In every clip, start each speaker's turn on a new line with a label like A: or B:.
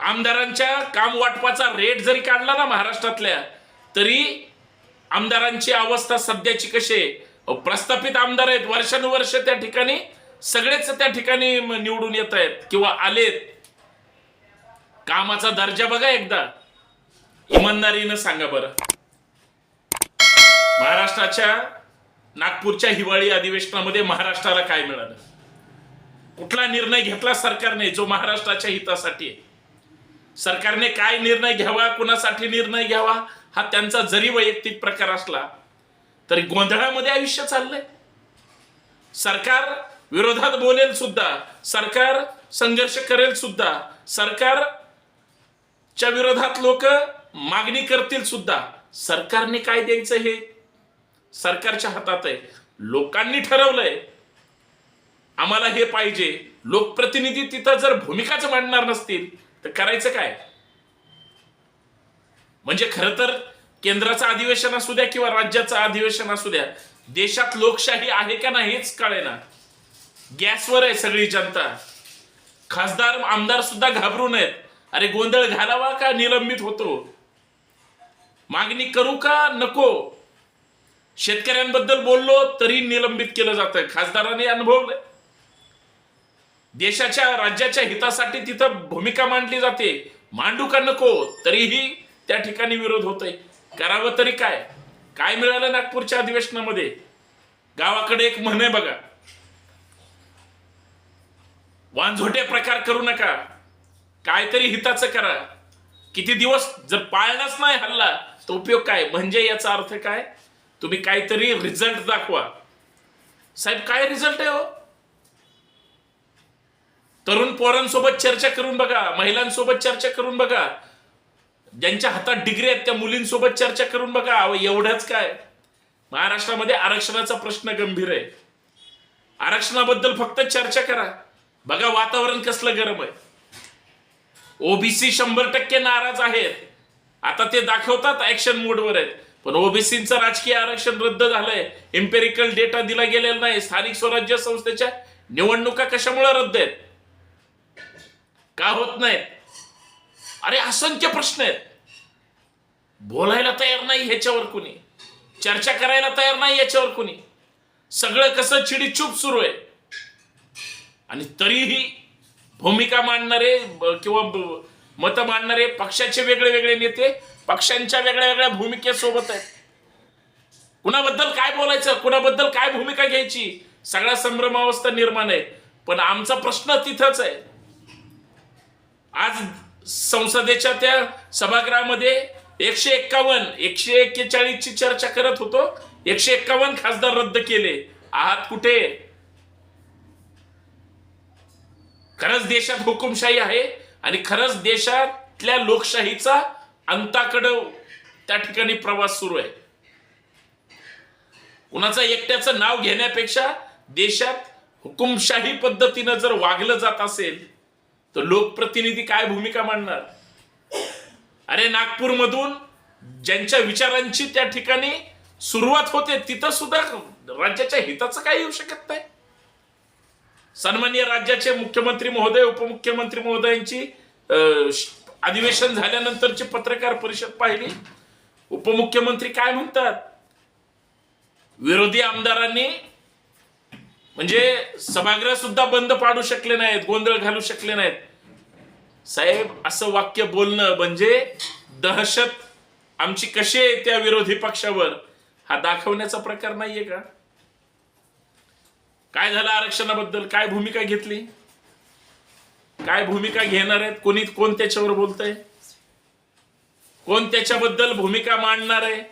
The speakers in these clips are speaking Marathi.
A: आमदारांच्या काम वाटपाचा रेट जरी काढला ना महाराष्ट्रातल्या तरी आमदारांची अवस्था सध्याची कशी आहे? प्रस्थापित आमदार आहेत. वर्षानुवर्ष त्या ठिकाणी सगळेच त्या ठिकाणी निवडून येत आहेत किंवा आलेत. कामाचा दर्जा बघा एकदा. इमानदारीनं सांगा बरं. महाराष्ट्राच्या नागपूरच्या हिवाळी अधिवेशनामध्ये महाराष्ट्राला काय मिळालं? कुठला निर्णय घेतला सरकारने जो महाराष्ट्राच्या हितासाठी आहे? सरकारने काय निर्णय घ्यावा कुणासाठी निर्णय घ्यावा हा त्यांचा जरी वैयक्तिक प्रकार असला तरी गोंधळामध्ये आयुष्य चाललंय. सरकार विरोधात बोलेल सुद्धा सरकार संघर्ष करेल सुद्धा सरकारच्या विरोधात लोक मागणी करतील सुद्धा सरकारने काय द्यायचं हे? सरकारच्या हातात आहे. लोकांनी ठरवलंय आम्हाला हे पाहिजे. लोकप्रतिनिधी तिथं जर भूमिकाच मांडणार नसतील तर करायचं काय? म्हणजे खरं तर केंद्राचं अधिवेशन असू द्या किंवा राज्याचं अधिवेशन असू द्या देशात लोकशाही आहे का नाही हेच कळेना. गॅसवर आहे सगळी जनता. खासदार आमदार सुद्धा घाबरू नयेत. अरे गोंधळ घालावा का निलंबित होतो? मागणी करू का नको? शेतकऱ्यांबद्दल बोललो तरी निलंबित केलं जातं खासदारांनी अनुभवलंय. देशाच्या राज्याच्या हितासाठी तिथं भूमिका मांडली जाते. मांडू का नको? तरीही त्या ठिकाणी विरोध होतोय. करावं तरी काय? काय मिळालं नागपूरच्या अधिवेशनामध्ये? गावाकडे एक म्हण आहे बघा. वांझोटे प्रकार करू नका. काहीतरी हिताचं करा. किती दिवस जर पाळणाच नाही हल्ला तर उपयोग काय? म्हणजे याचा अर्थ काय? तुम्ही काहीतरी रिझल्ट दाखवा. साहेब काय रिझल्ट आहे हो? तरुण पोरांसोबत चर्चा करून बघा महिलांसोबत चर्चा करून बघा. ज्यांच्या हातात डिग्री आहेत त्या मुलींसोबत चर्चा करून बघा. अहो, एवढंच काय? महाराष्ट्रामध्ये आरक्षणाचा प्रश्न गंभीर आहे. आरक्षणाबद्दल फक्त चर्चा करा. बघा वातावरण कसलं गरम आहे. ओबीसी शंभर टक्के नाराज आहेत. आता ते दाखवतात ऍक्शन मोडवर आहेत. पण ओबीसीचं राजकीय आरक्षण रद्द झालंय. एम्पेरिकल डेटा दिला गेलेला नाही. स्थानिक स्वराज्य संस्थेच्या निवडणुका कशामुळे रद्द आहेत? का होत नाहीत? अरे असंख्य प्रश्न आहेत. बोलायला तयार नाही ह्याच्यावर कुणी. चर्चा करायला तयार नाही याच्यावर कुणी. सगळं कसं चिडीचूप सुरू आहे. आणि तरीही भूमिका मांडणारे किंवा मतं मांडणारे पक्षाचे वेगळे वेगळे नेते पक्षांच्या वेगळ्या वेगळ्या भूमिकेसोबत आहेत. कुणाबद्दल काय बोलायचं? कुणाबद्दल काय भूमिका घ्यायची? सगळा संभ्रमावस्था निर्माण आहे. पण आमचा प्रश्न तिथंच आहे. आज संसदेच्या त्या सभागृहामध्ये एकशे एक्कावन्न एकशे एक्केचाळीस ची चर्चा करत होतो. एकशे एक्कावन्न खासदार रद्द केले. आहात कुठे? खरंच देशात हुकुमशाही आहे आणि खरंच देशातल्या लोकशाहीचा अंताकडं त्या ठिकाणी प्रवास सुरू आहे. कुणाचं एकट्याचं नाव घेण्यापेक्षा देशात हुकुमशाही पद्धतीनं जर वागलं जात असेल तर लोकप्रतिनिधी काय भूमिका मांडणार? अरे नागपूरमधून ज्यांच्या विचारांची त्या ठिकाणी सुरुवात होते तिथं सुद्धा राज्याच्या हिताचं काही येऊ शकत नाही. सन्मान्य राज्याचे मुख्यमंत्री महोदय उपमुख्यमंत्री महोदयांची अं, अधिवेशन झाल्यानंतरची पत्रकार परिषद पाहिली. उपमुख्यमंत्री काय म्हणतात? विरोधी आमदारांनी म्हणजे सभागृह सुद्धा बंद पाडू शकले नाहीत गोंधळ घालू शकले नाहीत. साहेब असं वाक्य बोलणं म्हणजे दहशत आमची कशी आहे त्या विरोधी पक्षावर हा दाखवण्याचा प्रकार नाहीये का? काय झालं आरक्षणाबद्दल? काय भूमिका घेतली? काय भूमिका घेणार आहेत? कोणी कोण त्याच्यावर बोलतय? कोण त्याच्याबद्दल भूमिका मांडणार आहे?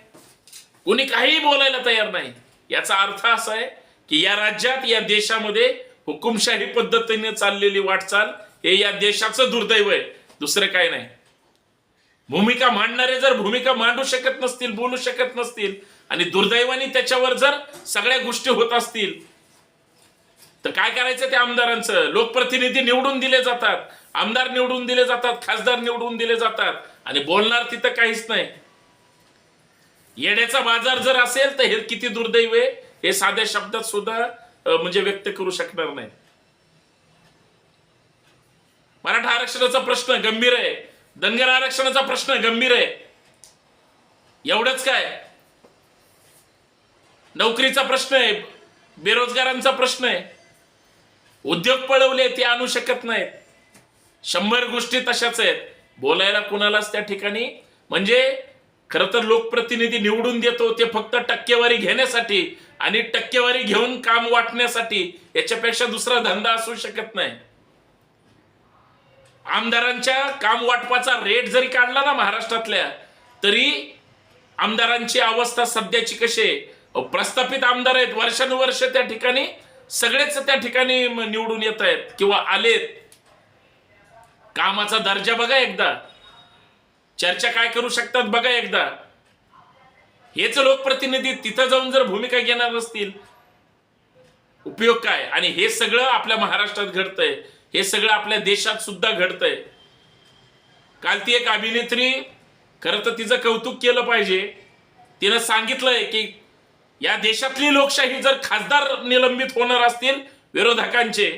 A: कोणी काहीही बोलायला तयार नाही. याचा अर्थ असा आहे की या राज्यात या देशामध्ये हुकुमशाही पद्धतीने चाललेली वाटचाल हे या देशाचं दुर्दैव आहे. दुसरं काय नाही. भूमिका मांडणारे जर भूमिका मांडू शकत नसतील बोलू शकत नसतील आणि दुर्दैवाने त्याच्यावर जर सगळ्या गोष्टी होत असतील तर काय करायचं त्या आमदारांचं? लोकप्रतिनिधी निवडून दिले जातात. आमदार निवडून दिले जातात खासदार निवडून दिले जातात आणि बोलणार तिथं काहीच नाही. येण्याचा बाजार जर असेल तर हे किती दुर्दैव आहे. हे साध्या शब्दात सुद्धा म्हणजे व्यक्त करू शकणार नाही. मराठा आरक्षणाचा प्रश्न गंभीर आहे. धनगर आरक्षणाचा प्रश्न गंभीर आहे. एवढंच काय? नोकरीचा प्रश्न आहे बेरोजगारांचा प्रश्न आहे. उद्योग पळवले ते आणू शकत नाहीत. शंभर गोष्टी तशाच आहेत. बोलायला कुणालाच त्या ठिकाणी म्हणजे खरं तर लोकप्रतिनिधी निवडून देतो ते फक्त टक्केवारी घेण्यासाठी आणि टक्केवारी घेऊन काम वाटण्यासाठी याच्यापेक्षा दुसरा धंदा असू शकत नाही. आमदारांच्या काम वाटपाचा रेट जरी काढला ना महाराष्ट्रातल्या तरी आमदारांची अवस्था सध्याची कशी आहे? प्रस्थापित आमदार आहेत. वर्षानुवर्ष त्या ठिकाणी सगळेच त्या ठिकाणी निवडून येत आहेत किंवा आलेत. कामाचा दर्जा बघा एकदा. चर्चा काय करू शकतात बघा एकदा. हेच लोकप्रतिनिधी तिथं जाऊन जर भूमिका घेणार नसतील उपयोग काय? आणि हे सगळं आपल्या महाराष्ट्रात घडतंय. हे सगळं आपल्या देशात सुद्धा घडतंय. काल ती एक अभिनेत्री खरं तर तिचं कौतुक केलं पाहिजे. तिनं सांगितलंय की या देशातली लोकशाही जर खासदार निलंबित होणार असतील विरोधकांचे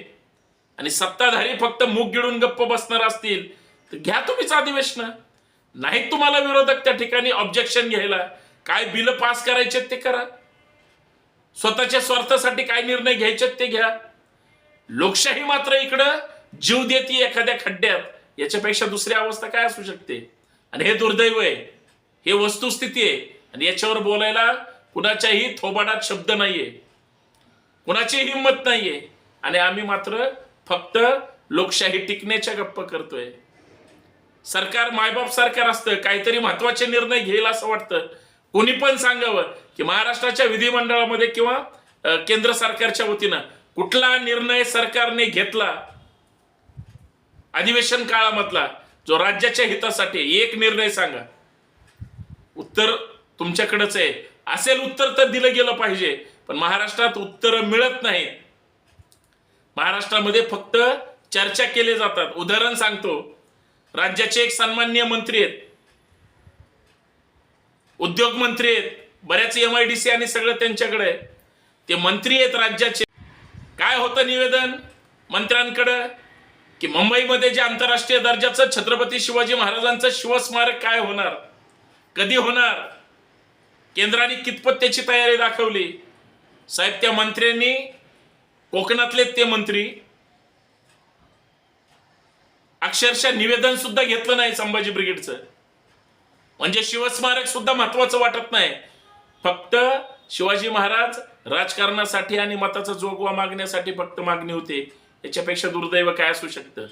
A: आणि सत्ताधारी फक्त मूग गिळून गप्प बसणार असतील तर घ्या तुम्हीच अधिवेशन. नाही तुम्हाला विरोधक त्या ठिकाणी ऑब्जेक्शन घ्यायला. काय बिल पास करायचे ते करा. स्वतःच्या स्वार्थासाठी काय निर्णय घ्यायचे ते घ्या. लोकशाही मात्र इकडं जीव देते एखाद्या खड्ड्यात. याच्यापेक्षा दुसरी अवस्था काय असू शकते? आणि हे दुर्दैव आहे. हे वस्तुस्थिती आहे. आणि याच्यावर बोलायला कुणाच्याही थोबाडात शब्द नाहीये. कुणाची हिंमत नाहीये. आणि आम्ही मात्र फक्त लोकशाही टिकण्याच्या गप्प करतोय. सरकार मायबाप सरकार असतं काहीतरी महत्त्वाचे निर्णय घेईल असं वाटतं. कोणी पण सांगावं की महाराष्ट्राच्या विधिमंडळामध्ये किंवा केंद्र सरकारच्या वतीनं कुठला निर्णय सरकारने घेतला अधिवेशन काळामधला जो राज्याच्या हितासाठी एक निर्णय सांगा. उत्तर तुमच्याकडेच आहे. असेल उत्तर तर दिलं गेलं पाहिजे पण महाराष्ट्रात उत्तर मिळत नाही. महाराष्ट्रामध्ये फक्त चर्चा केले जातात. उदाहरण सांगतो. राज्याचे एक सन्मान्य मंत्री आहेत. उद्योग मंत्री आहेत. बऱ्याच एम आय डी सी आणि सगळं त्यांच्याकडे आहे. ते मंत्री आहेत राज्याचे. काय होतं निवेदन मंत्र्यांकडं? की मुंबईमध्ये जे आंतरराष्ट्रीय दर्जाचं छत्रपती शिवाजी महाराजांचं शिवस्मारक काय होणार? कधी होणार? केंद्राने कितपत त्याची तयारी दाखवली? साहेब त्या मंत्र्यांनी कोकणातले ते मंत्री अक्षरशः निवेदन सुद्धा घेतलं नाही संभाजी ब्रिगेडचं. म्हणजे शिवस्मारक सुद्धा महत्वाचं वाटत नाही. फक्त शिवाजी महाराज राजकारणासाठी आणि मताचा जोगवा मागण्यासाठी फक्त मागणी होते. याच्यापेक्षा दुर्दैव काय असू शकतं?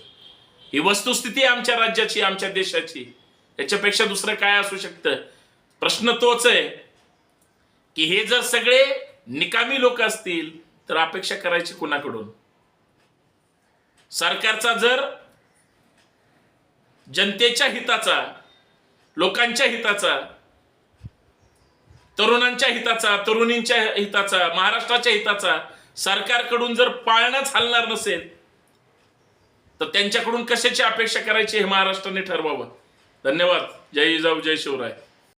A: ही वस्तुस्थिती आमच्या राज्याची आमच्या देशाची. याच्यापेक्षा दुसरं काय असू शकतं? प्रश्न तोच आहे की हे जर सगळे निकामी लोक असतील तर अपेक्षा करायची कुणाकडून? सरकारचा जर जनतेच्या हिताचा लोकांच्या हिताचा तरुणांच्या हिताचा तरुणींच्या हिताचा महाराष्ट्राच्या हिताचा सरकारकडून जर पाळणंच हलणार नसेल तर त्यांच्याकडून कशाची अपेक्षा करायची हे महाराष्ट्राने ठरवावं? धन्यवाद. जय जाऊ जय शिवराय.